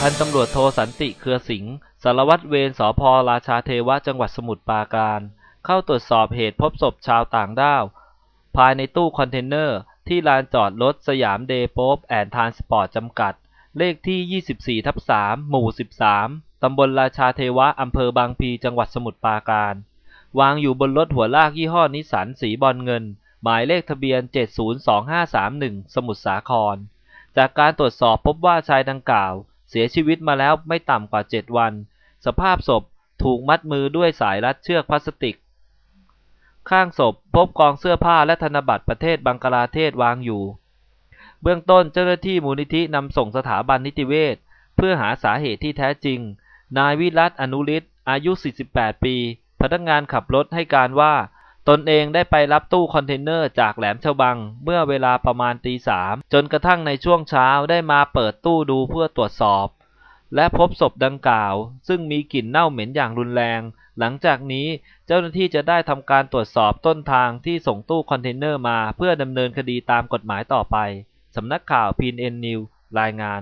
พันตำรวจโทสันติเครือสิงห์สารวัตรเวรสพราชาเทวะจังหวัดสมุทรปราการ เข้าตรวจสอบเหตุพบศพชาวต่างด้าว ภายในตู้คอนเทนเนอร์ ที่ลานจอดรถสยามเดย์โป๊ปแอนทานสปอร์ตจำกัด เลขที่ 24ทับ3หมู่ 13 ตำบลราชาเทวะ อำเภอบางพีจังหวัดสมุทรปราการ วางอยู่บนรถหัวลากยี่ห้อนิสสันสีบอลเงิน หมายเลขทะเบียน 702531 สมุทรสาคร จากการตรวจสอบพบว่าชายดังกล่าว เสียชีวิตมาแล้วไม่ต่ำกว่า 7 วัน สภาพศพถูกมัดมือด้วยสายรัดเชือกพลาสติก ข้างศพพบกองเสื้อผ้าและธนบัตรประเทศบังกลาเทศวางอยู่ เบื้องต้นเจ้าหน้าที่มูลนิธินำส่งสถาบันนิติเวชเพื่อหาสาเหตุที่แท้จริง นายวิรัตอนุฤทธิ์อายุ 48 ปี พนักงานขับรถให้การว่า ตนเองได้ไปรับตู้คอนเทนเนอร์จากแหลมฉบังเมื่อเวลาประมาณตีสามจนกระทั่งในช่วงเช้าได้มาเปิดตู้ดูเพื่อตรวจสอบ และพบศพดังกล่าว ซึ่งมีกลิ่นเน่าเหม็นอย่างรุนแรง หลังจากนี้เจ้าหน้าที่จะได้ทำการตรวจสอบต้นทางที่ส่งตู้คอนเทนเนอร์มาเพื่อดำเนินคดีตามกฎหมายต่อไปสำนักข่าวพีนเอ็นนิวรายงาน